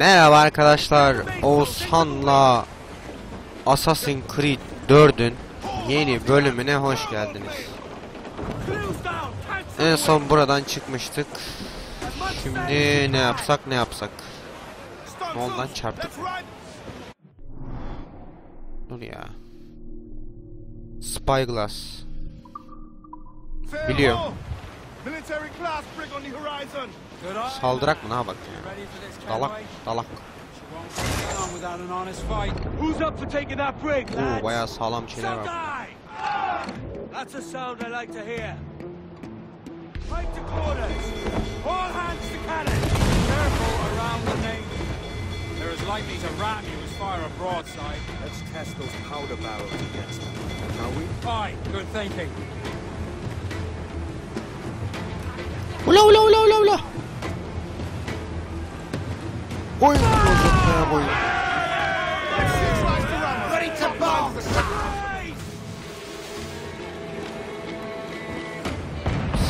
Merhaba arkadaşlar. Oğuzhan'la Assassin's Creed 4'ün yeni bölümüne hoş geldiniz. En son buradan çıkmıştık. Şimdi ne yapsak ne yapsak. Lan çarptık. Dur ya. Spyglass. Biliyorum. Military class brig on the horizon. Saldırak mı ne bak ya. Dalak dalak. Who's up for taking that brig, Oo bayağı sağlam şeyler var. That's a sound I like to hear. Right to quarters. All hands to cannon. Careful around the main. They're as likely to ram you as fire a broadside. Let's test those powder barrels against them. Shall we? Fine, good thinking. Ula ula. Oy bozuk ya boy. Ready to bomb.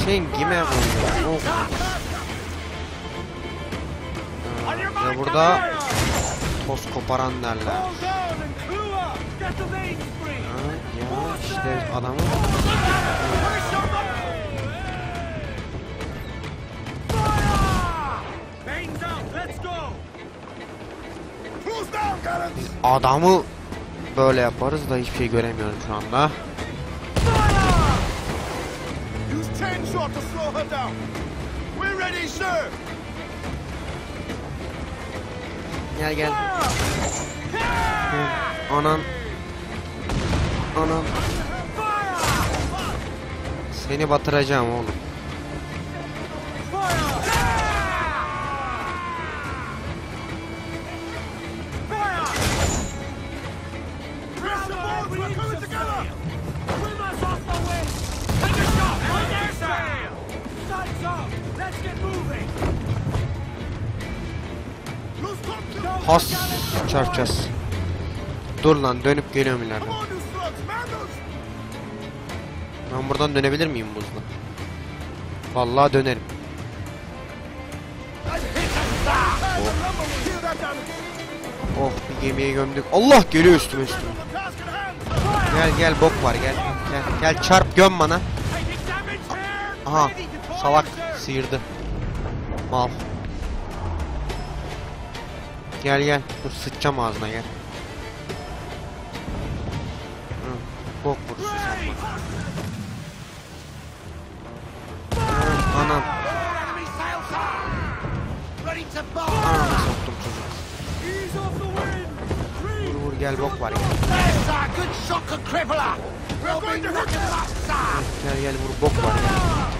Sen kime? Of. Ha, Ya burada toz koparan derler. Ha, ya işte adamı. Let's go. Adamı böyle yaparız da hiçbir şey göremiyorum şu anda. Gel gel. Anan. Anan. Seni batıracağım oğlum. Has çarpacağız. Dur lan dönüp geliyorum those. Ben buradan dönebilir miyim buzla? Vallahi dönerim. Down. Oh bir gemiye gömdük. Allah geliyor üstüme üstüme. Gel gel bok var gel. Gel gel çarp göm bana. Aha salak. Sıyırdı. Mal. Gel gel dur sıçacağım ağzına gel. Hı, bok vurusu sen bana. Anam. Anam soktum çocuğu. Vur vur gel bok var gel. Gel gel vur bok var gel.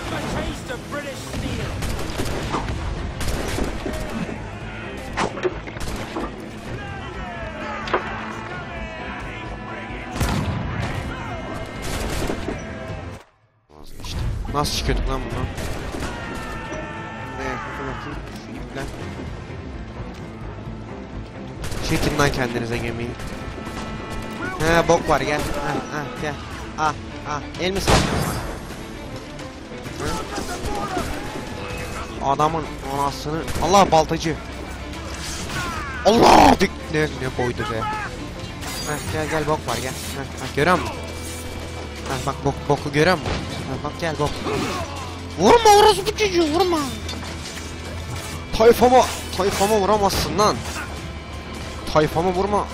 him a taste of British steel. Vazgeçtim. Nasıl çıkıyorduk lan bundan? Ne? Bakın bakayım. Şu. Çekin lan kendinize gemiyi. He bok var gel. Ha, ha, gel. Ah ah. El mi sallıyorsun? Adamın anasını. Allah baltacı. Allah! Dik ne, ne boydu be. Heh, gel gel bok var gel. Heh, heh, görüyor musun? Heh, bak bok, boku görüyor musun? Heh, bak gel bok. Vurma orası bu çocuğu vurma. Tayfama, tayfama vuramazsın lan. Tayfama vurma.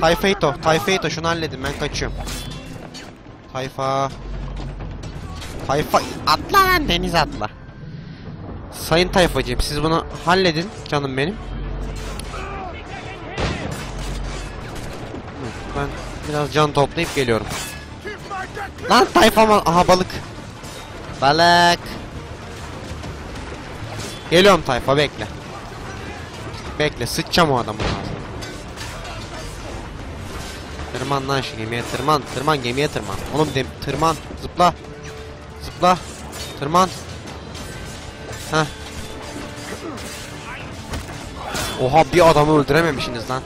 Tayfeito, Tayfeito şunu halledin ben kaçıyorum. Tayfa. Tayfa atla lan deniz atla. Sayın tayfacığım siz bunu halledin canım benim. Ben biraz can toplayıp geliyorum. Lan tayfama aha balık. Balık. Geliyorum tayfa bekle. Bekle sıçacağım o adamın ağzına. Tırman lan şu gemiye tırman. Tırman gemiye tırman. Oğlum de, tırman. Zıpla. Zıpla. Tırman. Heh. Oha bir adamı öldürememişsiniz lan.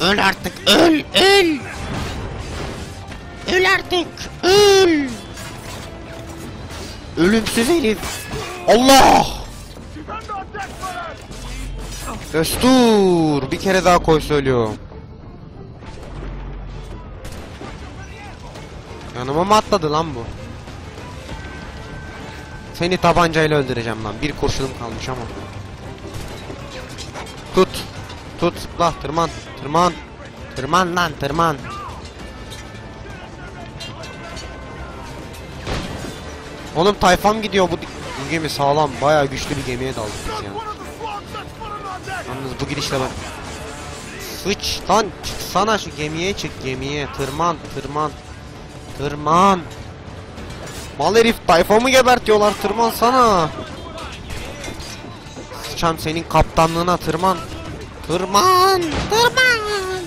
Öl artık öl öl. Öl artık öl. Ölümsüz herif. Allah. Destur. Bir kere daha koy söylüyorum. Yanıma mı atladı lan bu? Seni tabancayla öldüreceğim lan. Bir kurşunum kalmış ama. Tut. Tut. Zıpla. Tırman. Tırman. Tırman lan tırman. Oğlum tayfam gidiyor bu, bu gemi sağlam. Bayağı güçlü bir gemiye daldık biz ya. One of the squad sets foot on our deck! Yalnız bu gidişle ben... Sıç lan çıksana şu gemiye çık gemiye tırman tırman tırman. Mal herif tayfamı gebertiyorlar tırman sana. Sıçam senin kaptanlığına tırman. Tırman tırman.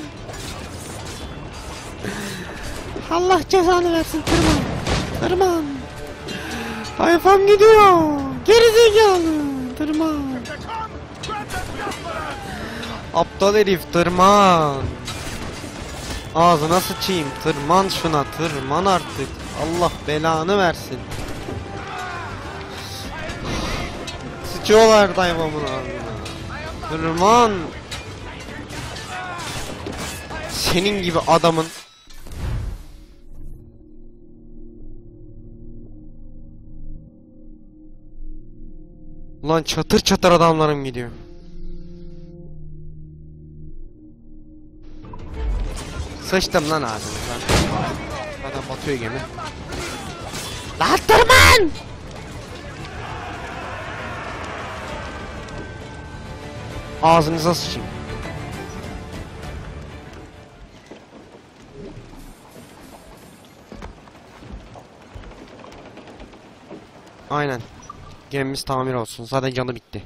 Allah cezanı versin tırman. Tırman. Tayfam gidiyor. Gerizekalı Tırman! Aptal herif tırman. Ağzına sıçayım tırman şuna tırman artık. Allah belanı versin. Sıçıyorlar daymamın ağzına. Tırman. Senin gibi adamın Ulan çatır çatır adamlarım gidiyor. Sıçtım lan ağzınıza. Adam batıyor gemi. Lan tırman! Ağzınıza sıçayım. Aynen. Gemimiz tamir olsun. Zaten canı bitti.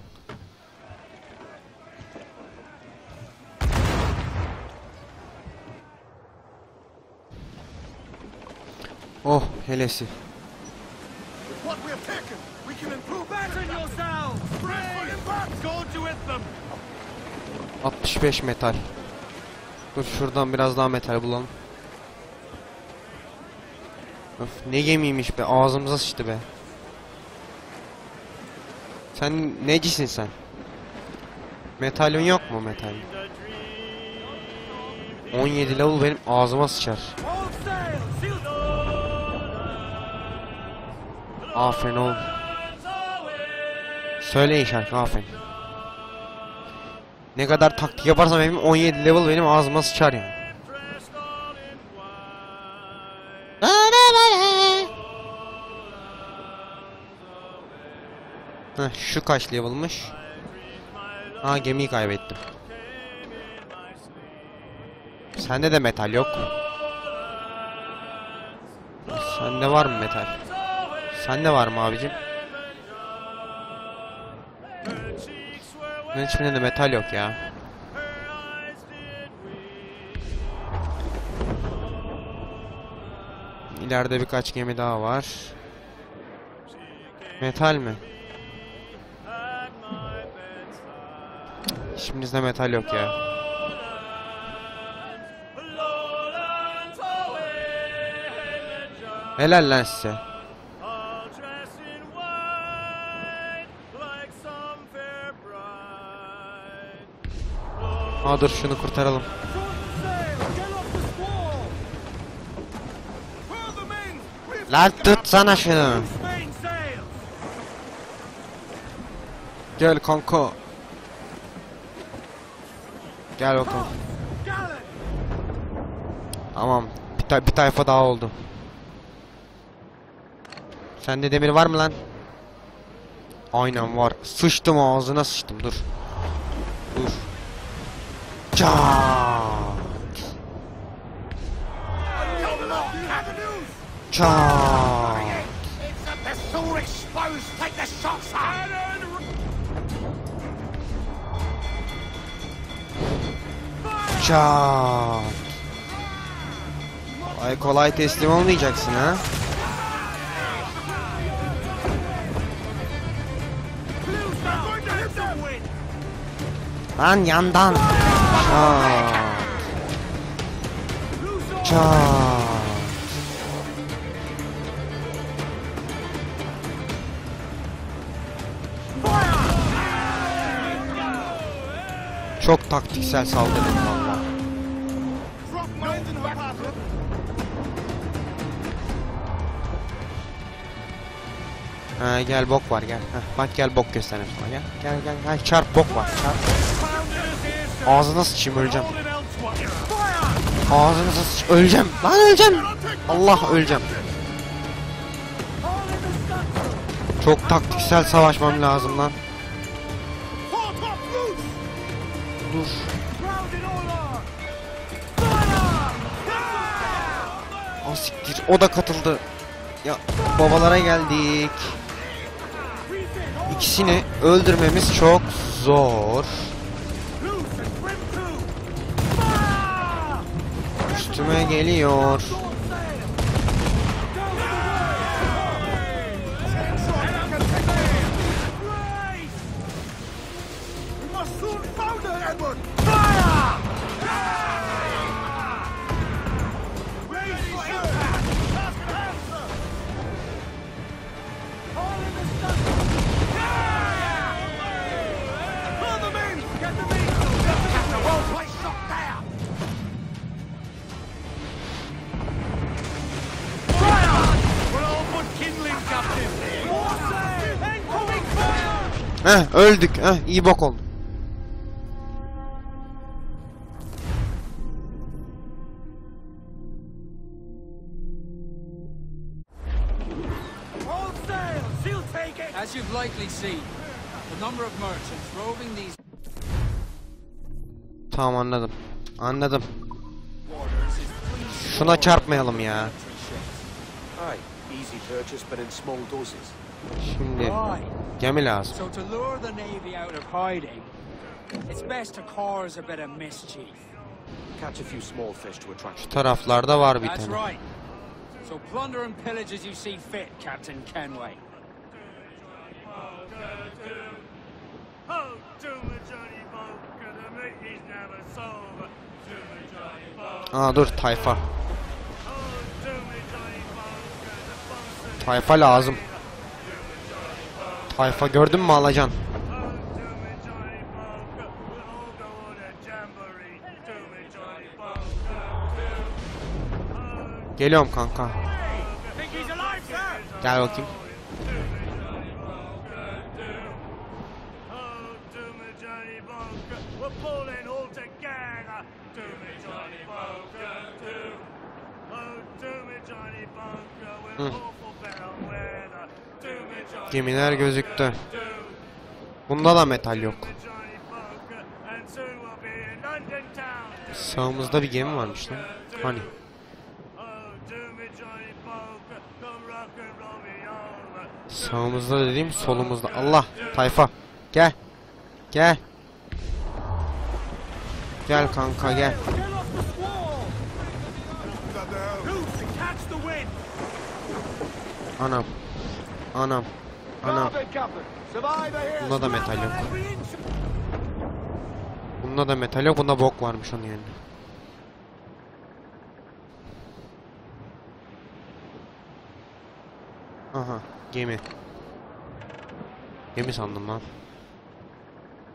Them! 65 metal. Dur şuradan biraz daha metal bulalım. Öf ne gemiymiş be ağzımıza sıçtı be. Sen necisin sen? Metalin yok mu metal? 17 level benim ağzıma sıçar. Aferin oğlum. Söyleyin şarkı aferin. Ne kadar taktik yaparsam benim 17 level benim ağzıma sıçar yani. Heh, şu kaç level'mış? Ha gemiyi kaybettim. Sende de metal yok. Sende var mı metal? Sende var mı abicim? Benim hiçbirinde de metal yok ya. İleride birkaç gemi daha var. Metal mi? Hiçbirinizde metal yok ya. Helal lan size. Aa dur şunu kurtaralım. Lan tutsana şunu. Main sail! Gel kanka. Gel bakalım. Tamam. Bir, ta- bir tayfa daha oldu. Sende demir var mı lan? Aynen var. Sıçtım ağzına sıçtım. Dur. Çat. Çat. Çat. Ay kolay teslim olmayacaksın ha. Lan yandan. Çat. Çat. Çok taktiksel saldırın valla. Ha, gel bok var gel. Heh, bak gel bok göstereyim sana gel. Gel gel gel çarp bok var çarp. Ağzına sıçayım öleceğim. Ağzına sıç öleceğim. Lan öleceğim. Allah öleceğim. Çok taktiksel savaşmam lazım lan. Dur. Asiktir o da katıldı. Ya babalara geldik. İkisini öldürmemiz çok zor. Üstüme geliyor. Heh öldük. Heh iyi bok oldu. All sail! She'll take it! As you've likely seen, the number of merchants roving these Tamam anladım. Anladım. Şuna çarpmayalım ya. Aye, easy purchase, but in small doses. Şimdi gemi lazım. So to lure the navy out of hiding, it's best to cause a bit of mischief. Catch a few small fish to attract. Şu taraflarda var bir That's tane. right. So plunder and pillage as you see fit, Captain Kenway. Aa dur tayfa. Tayfa lazım. Tayfa gördün mü alacaksın. Oh, to me Johnny Boat, we'll all go on a jamboree. To me Johnny Boat, Geliyorum kanka. think he's alive, sir? Gel bakayım. Oh, to me Johnny Boat, we're pulling all together. To me Johnny Boat, oh, to me Johnny Boat, we're Hı. awful better weather. To me Johnny Gemiler gözüktü. Bunda da metal yok. Sağımızda bir gemi varmış lan. Hani? Sağımızda dediğim solumuzda. Allah tayfa. Gel. Gel. Gel kanka gel. Anam. Anam. Anam. Bunda da metal yok. Bunda da metal yok. Bunda bok varmış onun yerine. Aha. Gemi. Gemi sandım lan.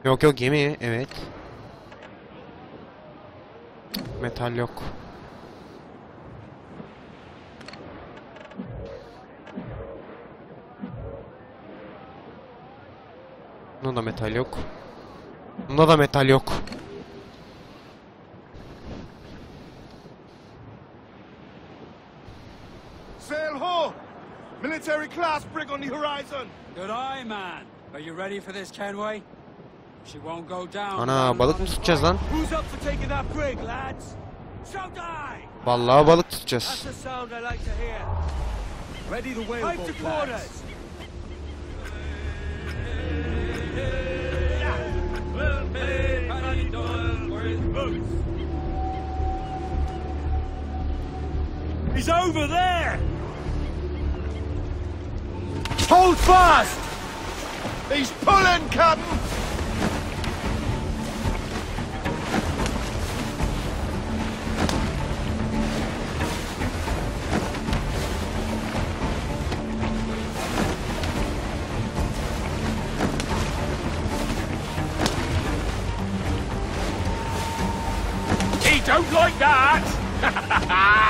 Yok yok gemi. Evet. Metal yok. Bunda da metal yok. Bunda da metal yok. Sail ho! Military class brig on the horizon! Good eye, man. Are you ready for this, Kenway? She won't go down. Ana balık mı tutacağız lan? Who's up for taking that brig, lads? So die! Vallahi balık That's tutacağız. the sound I like to hear. Ready the Pipe whaleboat, to lads. He's over there! Hold fast! He's pulling, Captain! He don't like that!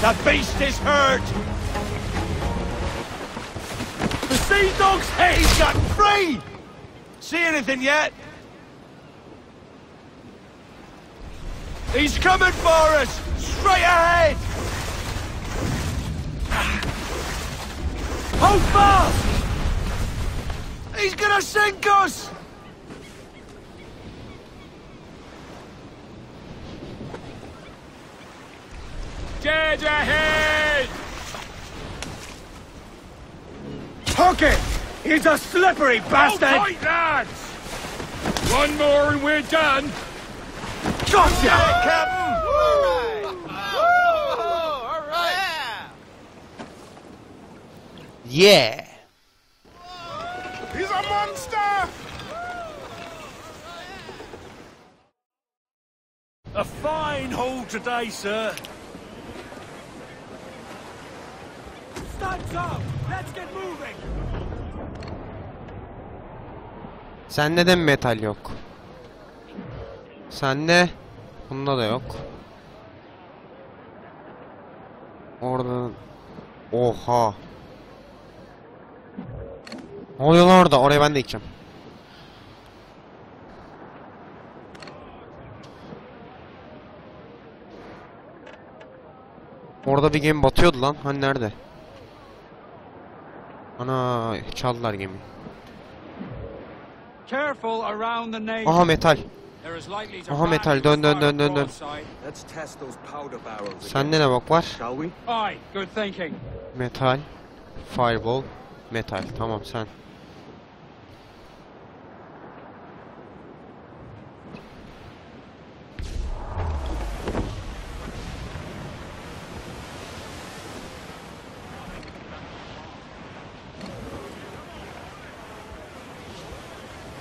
The beast is hurt! The sea dog's head's got free! See anything yet? He's coming for us! Straight ahead! Hold fast! He's gonna sink us! Dead ahead! Hook it! He's a slippery Hold bastard! tight, lads! One more and we're done! Gotcha! Captain! Yeah. He's a monster! A fine haul today, sir. De mi metal yok? Sende bunda da yok. Orada Oha. Ne oluyor lan orada? Oraya ben de gideceğim. Orada bir gemi batıyordu lan. Hani nerede? Ana çaldılar gemiyi. Careful around the navy. Aha metal. There is likely to Aha, metal. Dön, dön, dön, dön, dön. broadside. Let's test those powder barrels again, Sende ne bak var? shall we? Aye, good thinking. Metal, fireball, metal. Tamam sen.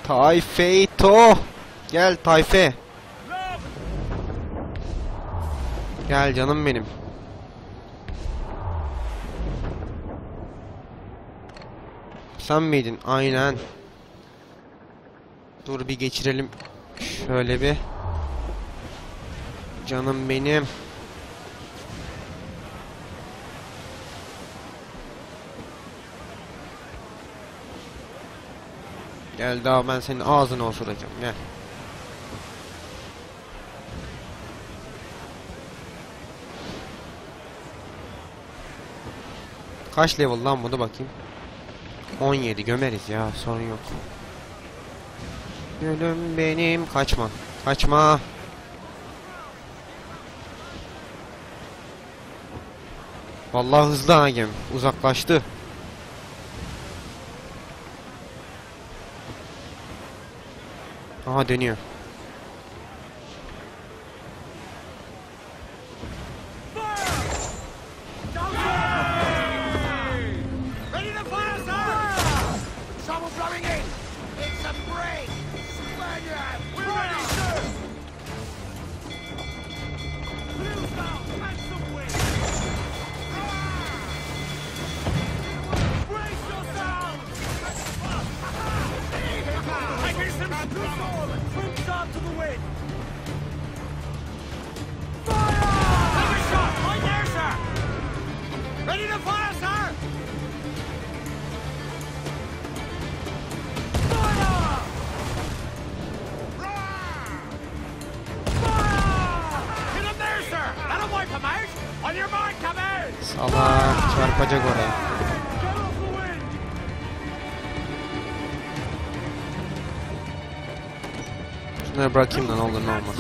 Tayfeito. Gel Tayfe. Gel canım benim. Sen miydin? Aynen. Dur bir geçirelim. Şöyle bir. Canım benim. Gel daha ben senin ağzına osuracağım gel. Kaç level lan bunu bakayım. 17 gömeriz ya sorun yok. Gülüm benim kaçma. Kaçma. Vallahi hızlı ha. Uzaklaştı. Aha dönüyor. kenara bırakayım da ne olur ne olmaz.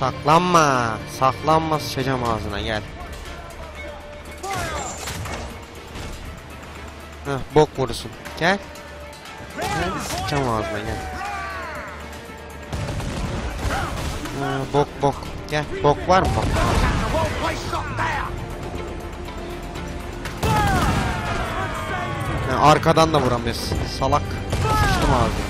Saklanma. Saklanma sıçacağım ağzına gel. Heh, bok vurusun. Gel. Gel sıçacağım ağzına gel. Ha, bok bok. Gel. Bok var mı there. Ha, arkadan da vuramıyorsun. Salak. Sıçtım ağzına.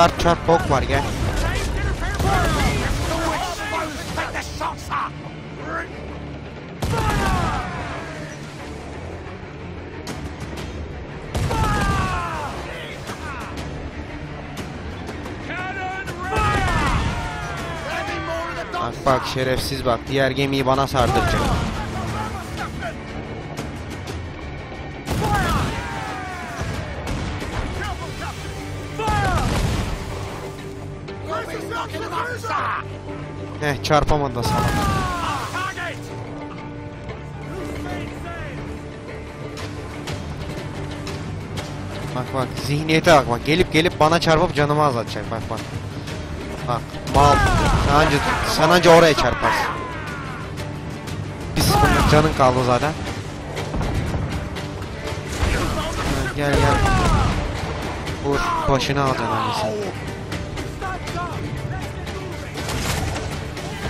Çarp çarp bok var gel. Bak bak şerefsiz bak. Diğer gemiyi bana sardıracak. Heh çarpamadı sana. Bak bak zihniyete bak bak. Gelip gelip bana çarpıp canımı azaltacak bak bak. Bak mal. Sen anca, sen anca oraya çarparsın. Bir sıkıntı canın kaldı zaten. Gel gel. Vur başını alacaksın annesi.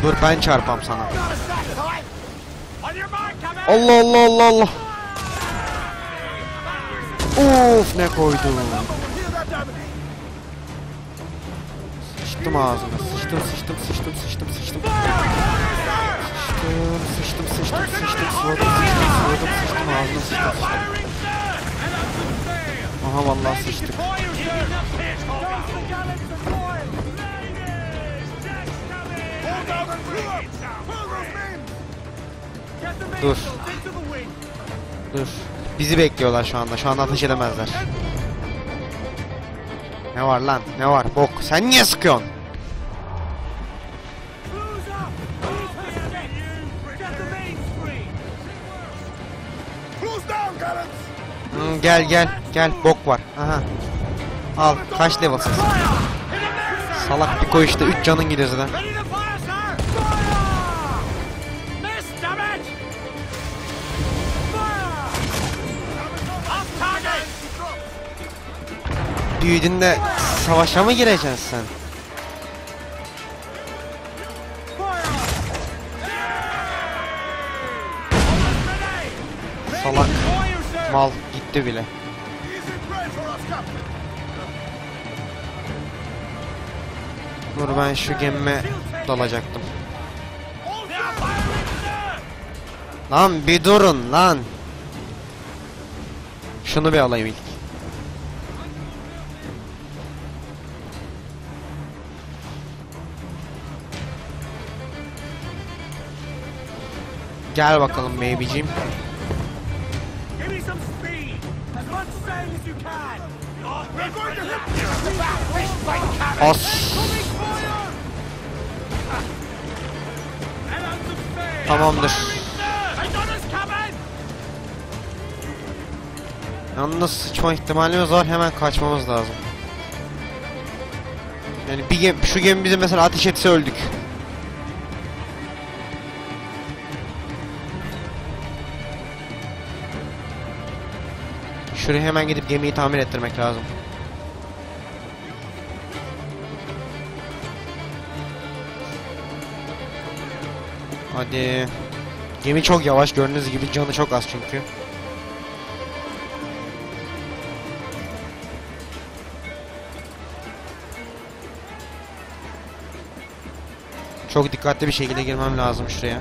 Dur ben çarpam sana. Allah Allah Allah Allah. Of ne koydum. Sıçtım ağzına. Sıçtım sıçtım sıçtım sıçtım sıçtım. Sıçtım sıçtım sıçtım sıçtım sıvadım sıçtım sıvadım sıçtım ağzına sıçtım sıçtım. Aha vallahi sıçtık. Dur. Dur. Bizi bekliyorlar şu anda. Şu anda ateş edemezler. Ne var lan? Ne var? Bok. Sen niye sıkıyorsun? Hmm, gel gel. Gel. Bok var. Aha. Al. Kaç level'sın? sen? Salak bir koy işte. 3 canın gidiyor zaten. Büyüdün de savaşa mı gireceksin sen? Salak. Mal gitti bile. Dur ben şu gemime dalacaktım. Lan bir durun lan. Şunu bir alayım ilk. And out of sail! Tamamdır. Yalnız sıçma ihtimalimiz var. Hemen kaçmamız lazım. Yani bir gem şu gemi bize mesela ateş etse öldük. Şuraya hemen gidip gemiyi tamir ettirmek lazım. Hadi. Gemi çok yavaş gördüğünüz gibi canı çok az çünkü. Çok dikkatli bir şekilde girmem lazım şuraya.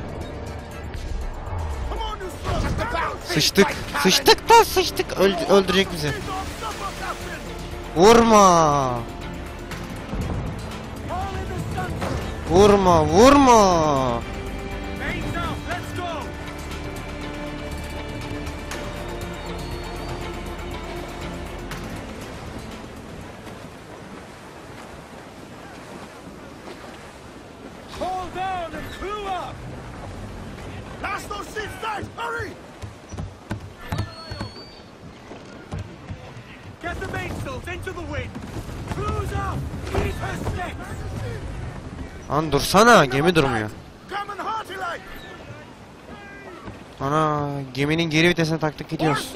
Sıçtık. Sıçtık da sıçtık. Öl- öldürecek bizi. Vurma. Vurma. Vurma. Dursana gemi durmuyor. Ana geminin geri vitesine taktık gidiyoruz.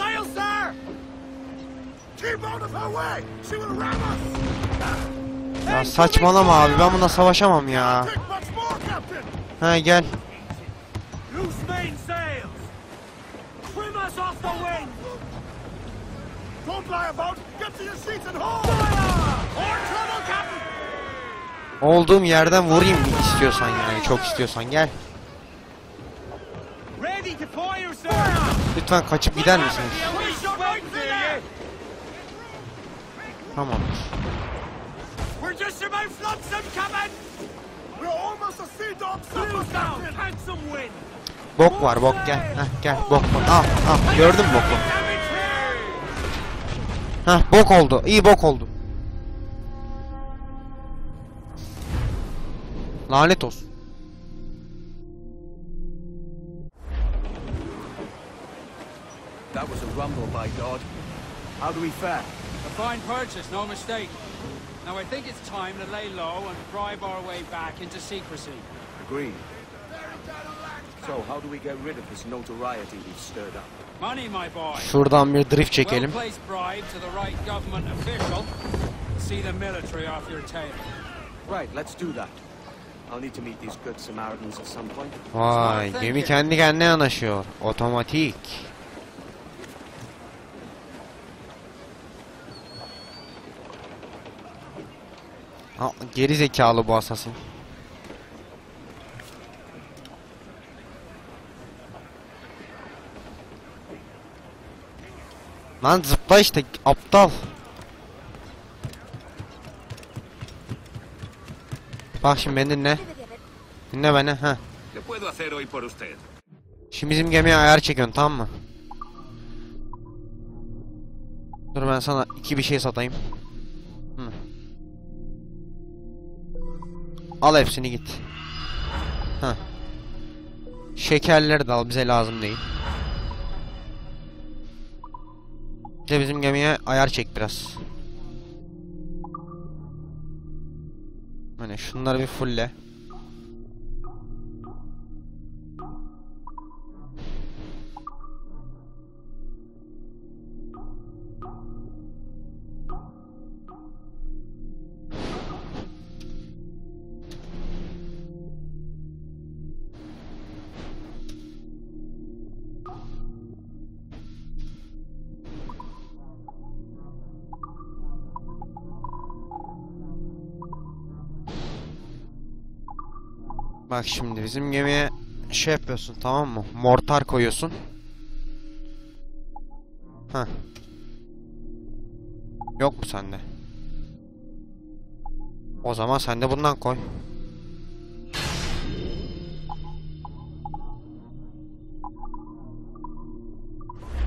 Ya saçmalama abi ben buna savaşamam ya. Ha gel. Don't lie about! Get to your seats and hold! Fire! More trouble, Captain! Olduğum yerden vurayım istiyorsan yani çok istiyorsan gel. Lütfen kaçıp gider misiniz? Wind! Bok var bok gel. Heh, gel bok var. Al al gördün mü boku? Heh bok oldu. İyi bok oldu. Lanet olsun. That was a rumble, by God. How do we fare? A fine purchase, no mistake. Now I think it's time to lay low and bribe our way back into secrecy. Agreed. So, how do we get rid of this notoriety we've stirred up? Money, my boy. Şuradan bir drift çekelim. Well-placed bribe to the right government official. See the military off your tail. Right, let's do that. Vay gemi kendi kendine yanaşıyor. Otomatik. Ha, geri zekalı bu asasın. Lan zıpla işte aptal. Bak şimdi beni dinle. Dinle beni ha. Şimdi bizim gemiye ayar çekiyorsun tamam mı? Dur ben sana iki bir şey satayım. Hı. Al hepsini git. Heh. Şekerleri de al bize lazım değil. Bir de bizim gemiye ayar çek biraz. Hani şunları bir fulle. Bak şimdi bizim gemiye şey yapıyorsun tamam mı? Mortar koyuyorsun. Heh. Yok mu sende? O zaman sen de bundan koy.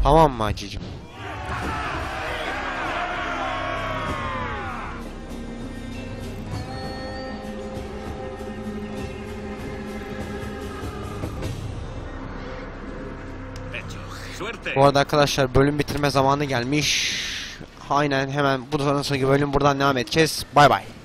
Tamam mı acıcım? Bu arada arkadaşlar bölüm bitirme zamanı gelmiş. Aynen hemen bu sonraki bölüm buradan devam edeceğiz. Bay bay.